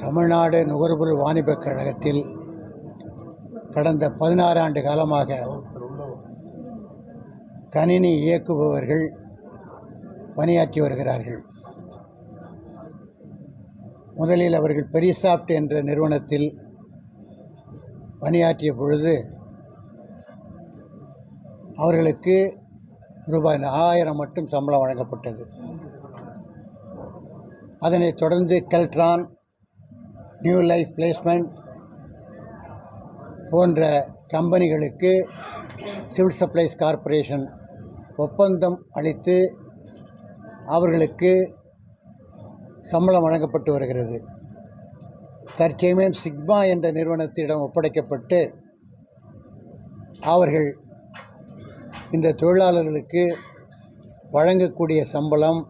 தமிழ்நாடு நுகர்பொருள் வாணிபக் கழகத்தில் கடந்த பதினாறு ஆண்டு காலமாக கணினி இயக்குபவர்கள் பணியாற்றி வருகிறார்கள். முதலில் அவர்கள் பெரிசாப்ட் என்ற நிறுவனத்தில் பணியாற்றிய பொழுது அவர்களுக்கு ரூபாய் ஆயிரம் மட்டும் சம்பளம் வழங்கப்பட்டது. அதனைத் தொடர்ந்து கெல்ட்ரான் நியூ லைஃப் பிளேஸ்மெண்ட் போன்ற கம்பெனிகளுக்கு சிவில் சப்ளைஸ் கார்ப்பரேஷன் ஒப்பந்தம் அளித்து அவர்களுக்கு சம்பளம் வழங்கப்பட்டு வருகிறது. தற்சமயம் சிக்மா என்ற நிறுவனத்திடம் ஒப்படைக்கப்பட்டு அவர்கள் இந்த தொழிலாளர்களுக்கு வழங்கக்கூடிய சம்பளம்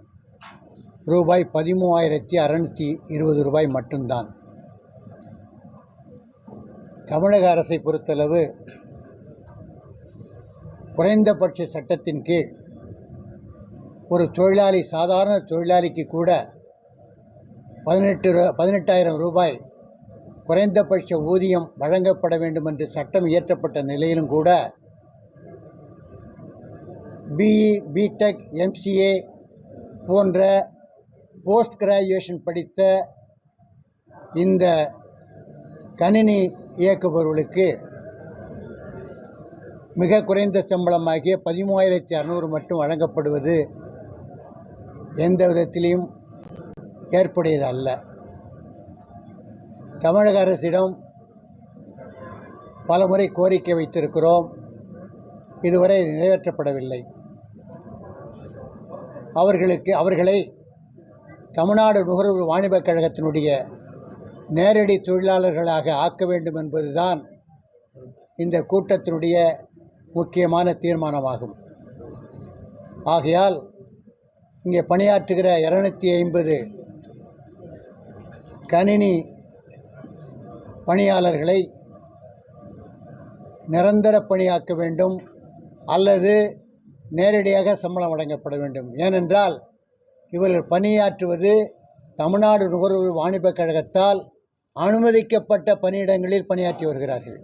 ரூபாய் பதிமூவாயிரத்தி அறநூற்றி இருபது ரூபாய் மட்டும்தான். தமிழக அரசை பொறுத்தளவு குறைந்தபட்ச சட்டத்தின் கீழ் ஒரு தொழிலாளி சாதாரண தொழிலாளிக்கு கூட பதினெட்டு ரூ- பதினெட்டாயிரம் ரூபாய் குறைந்தபட்ச ஊதியம் வழங்கப்பட வேண்டும் என்று சட்டம் இயற்றப்பட்ட நிலையிலும் கூட B E B Tech MCA போன்ற போஸ்ட் கிராஜுவேஷன் படித்த இந்த கணினி இயக்குபவர்களுக்கு மிக குறைந்த சம்பளமாகிய பதிமூவாயிரத்தி அறநூறு மட்டும் வழங்கப்படுவது எந்த விதத்திலையும் ஏற்புடையது அல்ல தமிழக அரசிடம் பலமுறை கோரிக்கை வைத்திருக்கிறோம். இதுவரை நிறைவேற்றப்படவில்லை. அவர்களுக்கு அவர்களை தமிழ்நாடு நுகர்வு வாணிபக் கழகத்தினுடைய நேரடி தொழிலாளர்களாக ஆக்க வேண்டும் என்பதுதான் இந்த கூட்டத்தினுடைய முக்கியமான தீர்மானமாகும். ஆகையால் இங்கே பணியாற்றுகிற இரநூத்தி ஐம்பது கணினி பணியாளர்களை நிரந்தர பணியாக்க வேண்டும் அல்லது நேரடியாக சம்பளம் வழங்கப்பட வேண்டும். ஏனென்றால் இவர்கள் பணியாற்றுவது தமிழ்நாடு நுகர்வு வாணிபக் கழகத்தால் அனுமதிக்கப்பட்ட பணியிடங்களில் பணியாற்றி வருகிறார்கள்.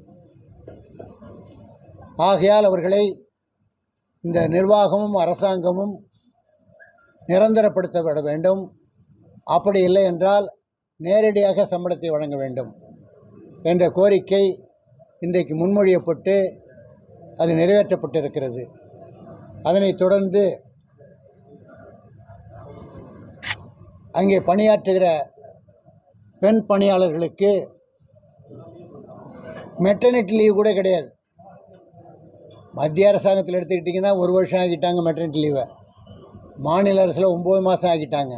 ஆகையால் அவர்களை இந்த நிர்வாகமும் அரசாங்கமும் நிரந்தரப்படுத்தப்பட வேண்டும். அப்படி இல்லை என்றால் நேரடியாக சம்பளத்தை வழங்க வேண்டும் என்ற கோரிக்கை இன்றைக்கு முன்மொழியப்பட்டு அது நிறைவேற்றப்பட்டிருக்கிறது. அதனைத் தொடர்ந்து அங்கே பணியாற்றுகிற பெண் பணியாளர்களுக்கு மெட்டர்னிட்டி லீவ் கூட கிடையாது. மத்திய அரசாங்கத்தில் எடுத்துக்கிட்டிங்கன்னா ஒரு வருஷம் ஆகிட்டாங்க மெட்டர்னிட்டி லீவை மாநில அரசில் ஒம்பது மாதம் ஆகிட்டாங்க.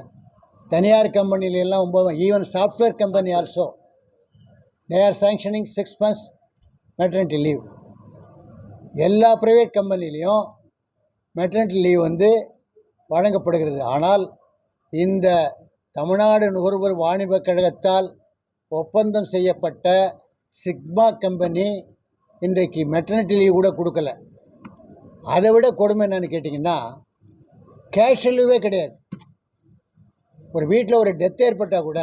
தனியார் கம்பெனிலெல்லாம் ஒம்பது even software company also they are sanctioning six months maternity leave எல்லா ப்ரைவேட் கம்பெனிலையும் மெட்டர்னிட்டி லீவ் வந்து வழங்கப்படுகிறது. ஆனால் இந்த தமிழ்நாடு நுகர்வோர் வாணிபக் கழகத்தால் ஒப்பந்தம் செய்யப்பட்ட சிக்மா கம்பெனி இன்றைக்கு மெட்டர்னிட்டி லீவ் கூட கொடுக்கல. அதை விட கொடுமை என்னன்னு கேட்டிங்கன்னா கேஷ் லீவே கிடையாது. ஒரு வீட்டில் ஒரு டெத் ஏற்பட்டால் கூட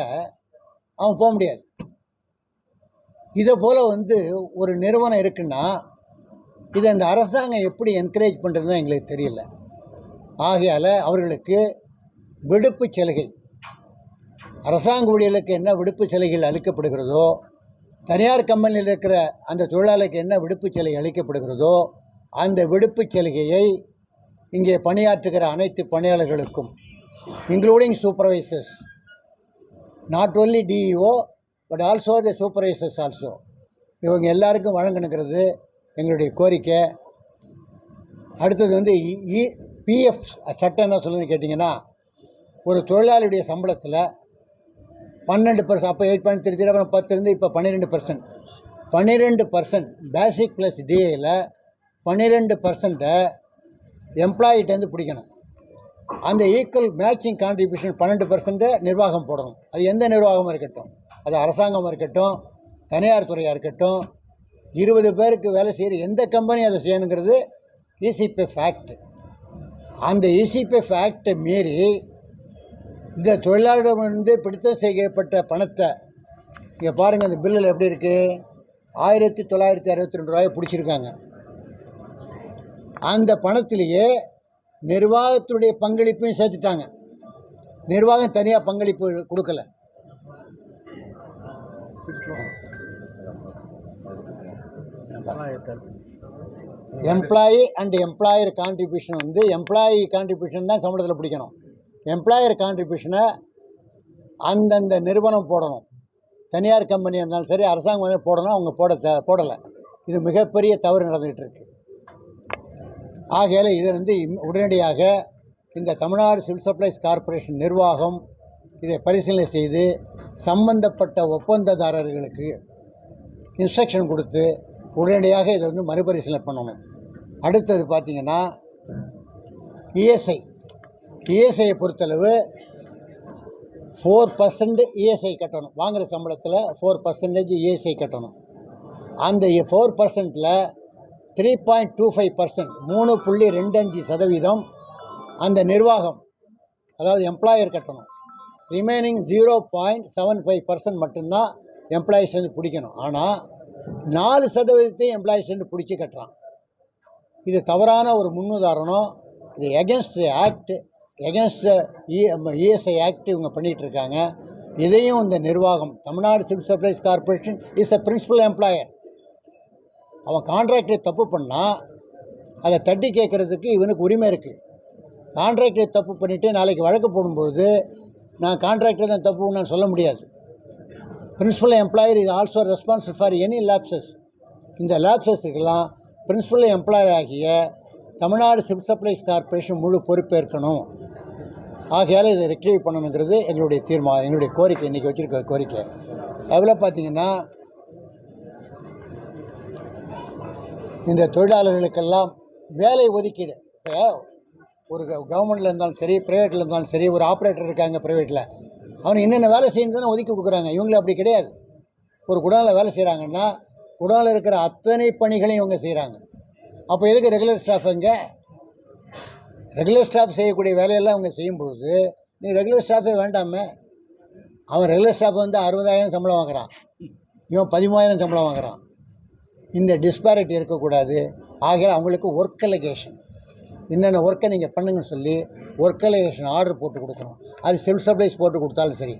அவன் போக முடியாது. இதை போல் வந்து ஒரு நிறுவனம் இருக்குன்னா இதை இந்த அரசாங்கம் எப்படி என்கரேஜ் பண்ணுறதுன்னு எங்களுக்கு தெரியல. ஆகையால் அவர்களுக்கு விடுப்பு சலுகை. அரசாங்க ஊழியர்களுக்கு என்ன விடுப்பு சலுகைகள் அளிக்கப்படுகிறதோ தனியார் கம்பெனியில் இருக்கிற அந்த தொழிலாளருக்கு என்ன விடுப்பு சலுகை அளிக்கப்படுகிறதோ அந்த விடுப்பு சலுகையை இங்கே பணியாற்றுகிற அனைத்து பணியாளர்களுக்கும் including supervisors not only DEO but also the supervisors also இவங்க எல்லாருக்கும் வழங்கணுங்கிறது எங்களுடைய கோரிக்கை. அடுத்தது வந்து பிஎஃப் சட்டம் என்ன சொல்லுன்னு கேட்டிங்கன்னா ஒரு தொழிலாளியுடைய சம்பளத்தில் பன்னெண்டு பர்சன்ட் அப்போ எயிட் பாயிண்ட் த்ரீ அப்புறம் பத்து இருந்து இப்போ பன்னிரெண்டு பர்சன்ட் பன்னிரெண்டு பர்சன்ட் பேசிக் ப்ளஸ் டிஏயில் பன்னிரெண்டு பர்சன்ட்டை எம்ப்ளாயிட்டேருந்து பிடிக்கணும். அந்த ஈக்குவல் மேட்சிங் கான்ட்ரிபியூஷன் பன்னெண்டு பர்சன்ட்டை நிர்வாகம் போடணும். அது எந்த நிர்வாகமாக இருக்கட்டும்? அது அரசாங்கமாக இருக்கட்டும் தனியார் துறையாக இருக்கட்டும் இருபது பேருக்கு வேலை செய்கிற எந்த கம்பெனி அதை செய்யணுங்கிறது இசிபி ஃபேக்ட் அந்த இசிபி ஃபேக்டை மீறி இந்த தொழிலாளரிடமிருந்து பிடித்தம் செய்யப்பட்ட பணத்தை இங்கே பாருங்கள் அந்த பில்லில் எப்படி இருக்குது ஆயிரத்தி தொள்ளாயிரத்தி அறுபத்தி ரெண்டு ரூபாயை பிடிச்சிருக்காங்க. அந்த பணத்திலேயே நிர்வாகத்துடைய பங்களிப்பையும் சேர்த்துட்டாங்க. நிர்வாகம் தனியாக பங்களிப்பு கொடுக்கல. எம்ப்ளாயி அண்ட் எம்ப்ளாயர் கான்ட்ரிபியூஷன் வந்து எம்ப்ளாயி கான்ட்ரிபியூஷன் தான் சம்பளத்தில் பிடிக்கணும். எம்ப்ளாயர் கான்ட்ரிபியூஷனை அந்தந்த நிறுவனம் போடணும். தனியார் கம்பெனி இருந்தாலும் சரி அரசாங்கம் வந்து போடணும் அவங்க போட த போடலை. இது மிகப்பெரிய தவறு நடந்துகிட்டு இருக்கு. ஆகையால் இது வந்து இம்- உடனடியாக இந்த தமிழ்நாடு சிவில் சப்ளைஸ் கார்ப்பரேஷன் நிர்வாகம் இதை பரிசீலனை செய்து சம்பந்தப்பட்ட ஒப்பந்ததாரர்களுக்கு இன்ஸ்ட்ரக்ஷன் கொடுத்து உடனடியாக இதை வந்து மறுபரிசீலனை பண்ணணும். அடுத்தது பார்த்திங்கன்னா இஎஸ்ஐ இஎஸ்ஐயை பொறுத்தளவு ஃபோர் பர்சன்ட் இஎஸ்ஐ கட்டணும். வாங்குகிற சம்பளத்தில் ஃபோர் பர்சன்டேஜ் இஎஸ்ஐ கட்டணும். அந்த four பர்சன்ட்டில் three point two five percent மூணு புள்ளி ரெண்டு அஞ்சு சதவீதம் அந்த நிர்வாகம் அதாவது எம்ப்ளாயர் கட்டணும். Remaining zero point seven five percent மட்டும்தான் எம்ப்ளாயிஸ் வந்து பிடிக்கணும். ஆனால் நாலு சதவீதத்தையும் எம்ப்ளாயிஸ் வந்து பிடிச்சி கட்டுறான். இது தவறான ஒரு முன்னுதாரணம். இது against act against ESI act இவங்க பண்ணிகிட்டு இருக்காங்க இதையும் இந்த நிர்வாகம் Tamil Nadu civil supplies corporation is a principal employer அவன் கான்ட்ராக்டை தப்பு பண்ணால் அதை தட்டி கேட்குறதுக்கு இவனுக்கு உரிமை இருக்குது கான்ட்ராக்டை தப்பு பண்ணிவிட்டு நாளைக்கு வழக்கு போடும்பொழுது நான் கான்ட்ராக்டர் தான் தப்பு நான் சொல்ல முடியாது. Principal employer is also responsible for any lapses இந்த லேப்சஸுக்கெல்லாம் பிரின்சிபல் எம்ப்ளாயர் ஆகிய தமிழ்நாடு சிவில் சப்ளைஸ் கார்பரேஷன் முழு பொறுப்பேற்கணும். ஆகையால் இதை ரெக்டிஃபை பண்ணணுங்கிறது எங்களுடைய தீர்மானம் எங்களுடைய கோரிக்கை. இன்றைக்கி வச்சுருக்க கோரிக்கை. அதில் பார்த்தீங்கன்னா இந்த தொழிலாளர்களுக்கெல்லாம் வேலை ஒதுக்கீடு. இப்போ ஒரு கவர்மெண்ட்டில் இருந்தாலும் சரி ப்ரைவேட்டில் இருந்தாலும் சரி ஒரு ஆப்ரேட்டர் இருக்காங்க ப்ரைவேட்டில் அவனுக்கு என்னென்ன வேலை செய்யணும் தானே ஒதுக்கி கொடுக்குறாங்க. இவங்களும் அப்படி கிடையாது. ஒரு குடாலில் வேலை செய்கிறாங்கன்னா குடாலில் இருக்கிற அத்தனை பணிகளையும் இவங்க செய்கிறாங்க அப்போ எதுக்கு ரெகுலர் ஸ்டாஃப் எங்கே ரெகுலர் ஸ்டாஃப் செய்யக்கூடிய வேலையெல்லாம் அவங்க செய்யும் பொழுது நீ ரெகுலர் ஸ்டாஃபே வேண்டாமே. அவன் ரெகுலர் ஸ்டாஃப் வந்து அறுபதாயிரம் சம்பளம் வாங்குறான். இவன் பதிமூவாயிரம் சம்பளம் வாங்குறான். இந்த டிஸ்பாரிட்டி இருக்கக்கூடாது. ஆகையால் அவங்களுக்கு ஒர்க் அலகேஷன் என்னென்ன ஒர்க்கை நீங்கள் பண்ணுங்கன்னு சொல்லி ஒர்க் அலகேஷன் ஆர்டர் போட்டு கொடுக்கணும். அது செல்ஃப் சப்ளைஸ் போட்டு கொடுத்தாலும் சரி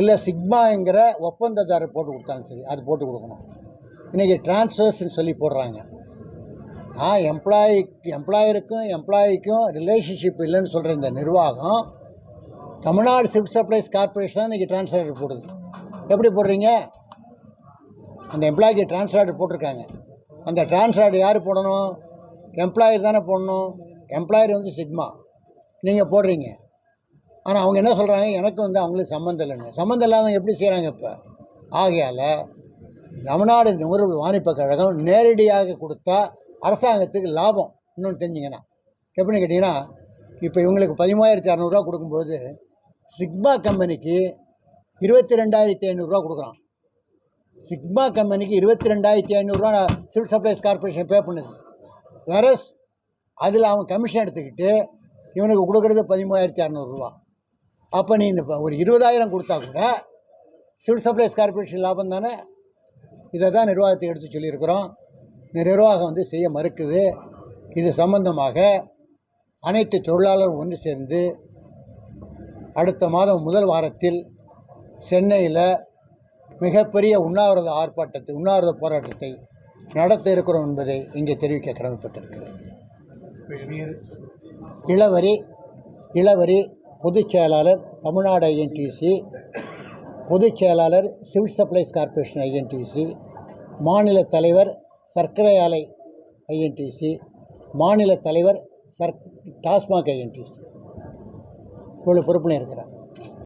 இல்லை சிக்மாங்கிற ஒப்பந்ததாரர் போட்டு கொடுத்தாலும் சரி அது போட்டு கொடுக்கணும். இன்றைக்கி டிரான்ஸ்ஃபர்ஸ்ன்னு சொல்லி போடுறாங்க. நான் எம்ப்ளாயி எம்ப்ளாயருக்கும் எம்ப்ளாயிக்கும் ரிலேஷன்ஷிப் இல்லைன்னு சொல்கிற இந்த நிர்வாகம் தமிழ்நாடு சிவில் சப்ளைஸ் கார்ப்பரேஷன் தான் இன்றைக்கி டிரான்ஸ்ஃபர் போடுது. எப்படி போடுறீங்க? அந்த எம்ப்ளாய்க்கு ட்ரான்ஸ்ஃபர் ஆர்டர் போட்டிருக்காங்க. அந்த ட்ரான்ஸ்ஃபர் ஆர்டர் யார் போடணும்? எம்ப்ளாயர் தானே போடணும். எம்ப்ளாயர் வந்து சிக்மா. நீங்கள் போடுறீங்க. ஆனால் அவங்க என்ன சொல்கிறாங்க எனக்கு வந்து அவங்களுக்கு சம்மந்தம் இல்லைன்னு. சம்மந்தம் இல்லாதவங்க எப்படி செய்கிறாங்க இப்போ? ஆகையால் தமிழ்நாடு நுகர்வு வாணிபக் கழகம் நேரடியாக கொடுத்தா அரசாங்கத்துக்கு லாபம். இன்னொன்று தெரிஞ்சிங்கன்னா எப்படின்னு கேட்டிங்கன்னா இப்போ இவங்களுக்கு பதிமூவாயிரத்தி அறநூறுவா கொடுக்கும்போது சிக்மா கம்பெனிக்கு இருபத்தி ரெண்டாயிரத்தி ஐநூறுரூவா கொடுக்குறான். சிக்மா கம்பெனிக்கு இருபத்தி ரெண்டாயிரத்தி ஐநூறுரூவா சிவில் சப்ளைஸ் கார்ப்பரேஷன் பே பண்ணுது. வேறஸ் அதில் அவன் கமிஷன் எடுத்துக்கிட்டு இவனுக்கு கொடுக்குறது பதிமூவாயிரத்தி அறநூறுரூவா அப்போ நீ இந்த ப- ஒரு இருபதாயிரம் கொடுத்தா கூட சிவில் சப்ளைஸ் கார்ப்பரேஷன் லாபம் தானே? இதை தான் நிர்வாகத்தை எடுத்து சொல்லியிருக்கிறோம். நிர்வாகம் வந்து செய்ய மறுக்குது. இது சம்பந்தமாக அனைத்து தொழிலாளரும் ஒன்று சேர்ந்து அடுத்த மாதம் முதல் வாரத்தில் சென்னையில் மிகப்பெரிய உண்ணாவிரத ஆர்ப்பாட்டத்தை உண்ணாவிரத போராட்டத்தை நடத்த இருக்கிறோம் என்பதை இங்கே தெரிவிக்க கடமைப்பட்டிருக்கிறேன். இளவரி இளவரி பொதுச் செயலாளர் தமிழ்நாடு ஐஎன்டிசி பொதுச் செயலாளர் சிவில் சப்ளைஸ் கார்ப்பரேஷன் ஐஎன்டிசி மாநில தலைவர் சர்க்கரை ஆலை ஐஎன்டிசி மாநில தலைவர் சர்க் டாஸ்மாக் ஐஎன்டிசி இவ்வளோ பொறுப்பில் இருக்கிறார்.